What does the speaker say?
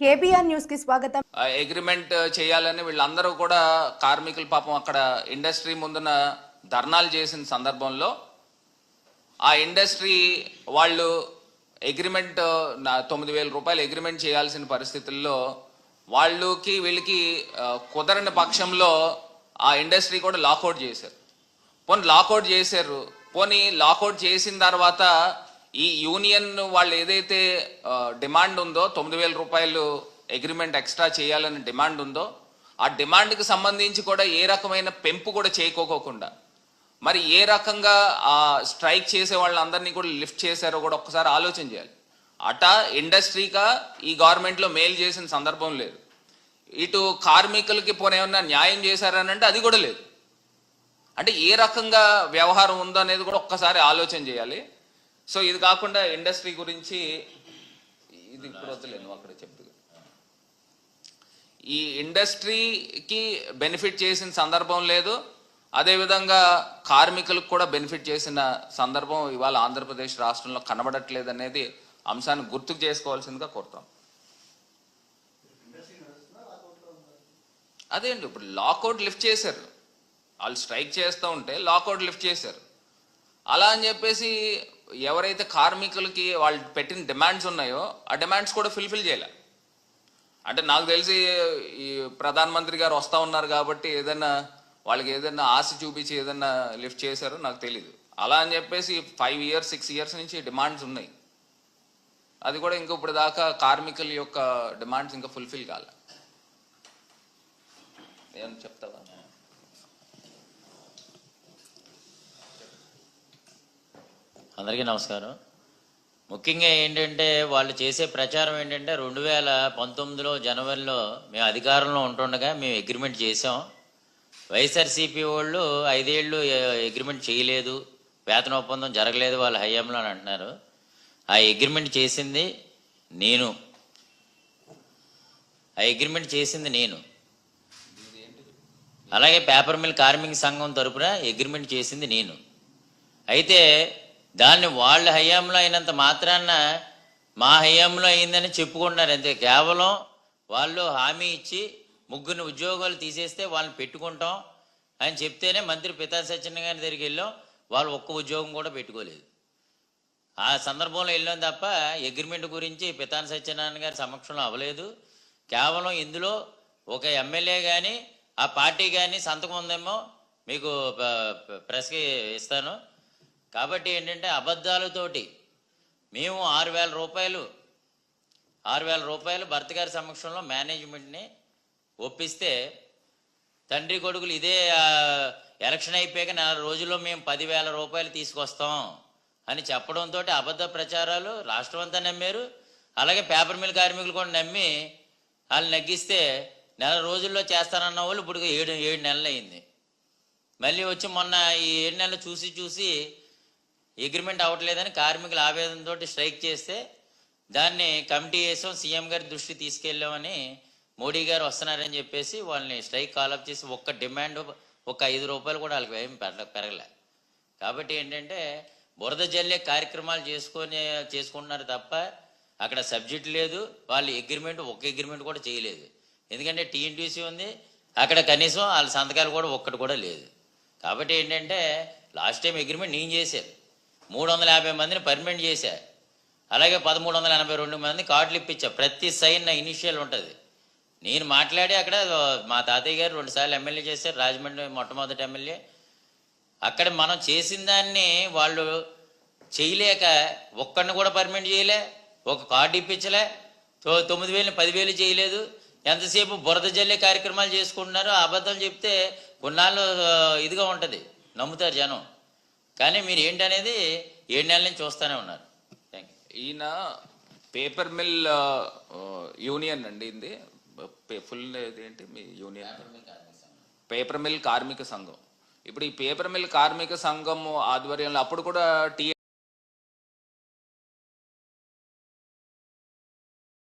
KBR న్యూస్కి స్వాగతం. Agreement చేయాలని వీళ్ళందరూ కూడా కార్మికులు పాపం అక్కడ ఇండస్ట్రీ ముందున ధర్నాలు చేసిన సందర్భంలో ఆ ఇండస్ట్రీ వాళ్ళు అగ్రిమెంట్ నా తొమ్మిది వేల రూపాయలు అగ్రిమెంట్ చేయాల్సిన పరిస్థితుల్లో వాళ్ళకి వీళ్ళకి కుదరని పక్షంలో ఆ ఇండస్ట్రీ కూడా లాకౌట్ చేశారు. పోనీ లాకౌట్ చేశారు. పోనీ లాకౌట్ చేసిన తర్వాత ఈ యూనియన్ వాళ్ళు ఏదైతే డిమాండ్ ఉందో తొమ్మిది వేల రూపాయలు అగ్రిమెంట్ ఎక్స్ట్రా చేయాలని డిమాండ్ ఉందో ఆ డిమాండ్కి సంబంధించి కూడా ఏ రకమైన పెంపు కూడా చేయకోకోకుండా మరి ఏ రకంగా ఆ స్ట్రైక్ చేసే వాళ్ళందరినీ కూడా లిఫ్ట్ చేశారో కూడా ఒక్కసారి ఆలోచన చేయాలి. అట ఇండస్ట్రీగా ఈ గవర్నమెంట్లో మేలు చేసిన సందర్భం లేదు. ఇటు కార్మికులకి పోనేమన్నా న్యాయం చేశారని అంటే అది కూడా లేదు. అంటే ఏ రకంగా వ్యవహారం ఉందో అనేది కూడా ఒక్కసారి ఆలోచన చేయాలి. సో ఇది కాకుండా ఇండస్ట్రీ గురించి ఇది ఇప్పుడు వద్దులేను అక్కడ చెప్తూ. ఈ ఇండస్ట్రీకి బెనిఫిట్ చేసిన సందర్భం లేదు. అదేవిధంగా కార్మికులకు కూడా బెనిఫిట్ చేసిన సందర్భం ఇవాళ ఆంధ్రప్రదేశ్ రాష్ట్రంలో కనబడట్లేదు అనేది అంశాన్ని గుర్తుకు చేసుకోవాల్సిందిగా కోరుతాం. అదే అండి ఇప్పుడు లాకౌట్ లిఫ్ట్ చేశారు. వాళ్ళు స్ట్రైక్ చేస్తూ ఉంటే లాకౌట్ లిఫ్ట్ చేశారు. అలా అని చెప్పేసి ఎవరైతే కార్మికులకి వాళ్ళు పెట్టిన డిమాండ్స్ ఉన్నాయో ఆ డిమాండ్స్ కూడా ఫుల్ఫిల్ చేయలే. అంటే నాకు తెలిసి ఈ ప్రధానమంత్రి గారు వస్తా ఉన్నారు కాబట్టి ఏదైనా వాళ్ళకి ఏదైనా ఆశ చూపించి ఏదైనా లిఫ్ట్ చేశారో నాకు తెలియదు అలా అని చెప్పేసి ఫైవ్ ఇయర్స్ సిక్స్ ఇయర్స్ నుంచి డిమాండ్స్ ఉన్నాయి. అది కూడా ఇంకా ఇప్పుడు దాకా కార్మికుల యొక్క డిమాండ్స్ ఇంకా ఫుల్ఫిల్ కాలే. ఏమని చెప్తావా? అందరికీ నమస్కారం. ముఖ్యంగా ఏంటంటే వాళ్ళు చేసే ప్రచారం ఏంటంటే రెండు వేల పంతొమ్మిదిలో జనవరిలో మేము అధికారంలో ఉంటుండగా మేము అగ్రిమెంట్ చేసాం వైఎస్ఆర్సీపీ వాళ్ళు ఐదేళ్ళు అగ్రిమెంట్ చేయలేదు. వేతన ఒప్పందం జరగలేదు వాళ్ళ హయాంలో అని అంటున్నారు. ఆ అగ్రిమెంట్ చేసింది నేను. ఆ అగ్రిమెంట్ చేసింది నేను. అలాగే పేపర్ మిల్ కార్మిక సంఘం తరపున అగ్రిమెంట్ చేసింది నేను. అయితే దాన్ని వాళ్ళ హయాంలో అయినంత మాత్రాన మా హయాంలో అయిందని చెప్పుకుంటున్నారు. అంతే. కేవలం వాళ్ళు హామీ ఇచ్చి ముగ్గురిని ఉద్యోగాలు తీసేస్తే వాళ్ళని పెట్టుకుంటాం అని చెప్తేనే మంత్రి పితా సచ్చిన గారి దగ్గరికి వెళ్ళాం. వాళ్ళు ఒక్క ఉద్యోగం కూడా పెట్టుకోలేదు. ఆ సందర్భంలో వెళ్ళాం తప్ప అగ్రిమెంట్ గురించి పితాన సత్యనారాయణ గారి సమక్షంలో అవ్వలేదు. కేవలం ఇందులో ఒక ఎమ్మెల్యే కానీ ఆ పార్టీ కానీ సంతకం ఉందేమో మీకు ప్రెస్కి ఇస్తాను. కాబట్టి ఏంటంటే అబద్ధాలతోటి మేము ఆరు వేల రూపాయలు ఆరు వేల రూపాయలు భర్త గారి సమక్షంలో మేనేజ్మెంట్ని ఒప్పిస్తే తండ్రి కొడుకులు ఇదే ఎలక్షన్ అయిపోయాక నెల రోజుల్లో మేము పదివేల రూపాయలు తీసుకొస్తాం అని చెప్పడంతో అబద్ధ ప్రచారాలు రాష్ట్రం అంతా నమ్మారు. అలాగే పేపర్ మిల్ కార్మికులు కూడా నమ్మి వాళ్ళు నగ్గిస్తే నెల రోజుల్లో చేస్తానన్న వాళ్ళు ఇప్పుడు ఏడు ఏడు నెలలు అయింది మళ్ళీ వచ్చి మొన్న ఈ ఏడు నెలలు చూసి చూసి అగ్రిమెంట్ అవ్వట్లేదని కార్మికుల ఆవేదనతో స్ట్రైక్ చేస్తే దాన్ని కమిటీ వేసాం సీఎం గారి దృష్టి తీసుకెళ్ళామని మోడీ గారు వస్తున్నారని చెప్పేసి వాళ్ళని స్ట్రైక్ కాలప్ చేసి ఒక్క డిమాండ్ ఒక ఐదు రూపాయలు కూడా వాళ్ళకి ఏం పెరగ పెరగలే. కాబట్టి ఏంటంటే బురద జల్లే కార్యక్రమాలు చేసుకొని చేసుకుంటున్నారు తప్ప అక్కడ సబ్జెక్ట్ లేదు వాళ్ళు అగ్రిమెంట్ ఒక అగ్రిమెంట్ కూడా చేయలేదు. ఎందుకంటే టీఎన్టీసీ ఉంది అక్కడ కనీసం వాళ్ళ సంతకాలు కూడా ఒక్కటి కూడా లేదు. కాబట్టి ఏంటంటే లాస్ట్ టైం అగ్రిమెంట్ నేను చేశాను. మూడు వందల యాభై మందిని పర్మనెంట్ చేశా. అలాగే పదమూడు వందల ఎనభై రెండు మంది కార్డులు ఇప్పించా. ప్రతి సైన్ నా ఇనిషియల్ ఉంటుంది. నేను మాట్లాడి అక్కడ మా తాతయ్య గారు రెండుసార్లు ఎమ్మెల్యే చేశారు రాజమండ్రి మొట్టమొదటి ఎమ్మెల్యే. అక్కడ మనం చేసిన దాన్ని వాళ్ళు చేయలేక ఒక్కడిని కూడా పర్మనెంట్ చేయలే ఒక కార్డు ఇప్పించలే. తొమ్మిది వేలు పదివేలు చేయలేదు. ఎంతసేపు బురద జల్లే కార్యక్రమాలు చేసుకుంటున్నారు అబద్ధం చెప్తే కొన్నాళ్ళు ఇదిగా ఉంటుంది. నమ్ముతారు జనం. కానీ మీరు ఏంటనేది ఏడు నెలల నుంచి చూస్తూనే ఉన్నారు. ఈయన పేపర్ మిల్ యూనియన్ అండి ఇది. ఫుల్ ఏంటి మీ యూనియన్? పేపర్ మిల్ కార్మిక సంఘం. ఇప్పుడు ఈ పేపర్ మిల్ కార్మిక సంఘం ఆధ్వర్యంలో అప్పుడు కూడా టీ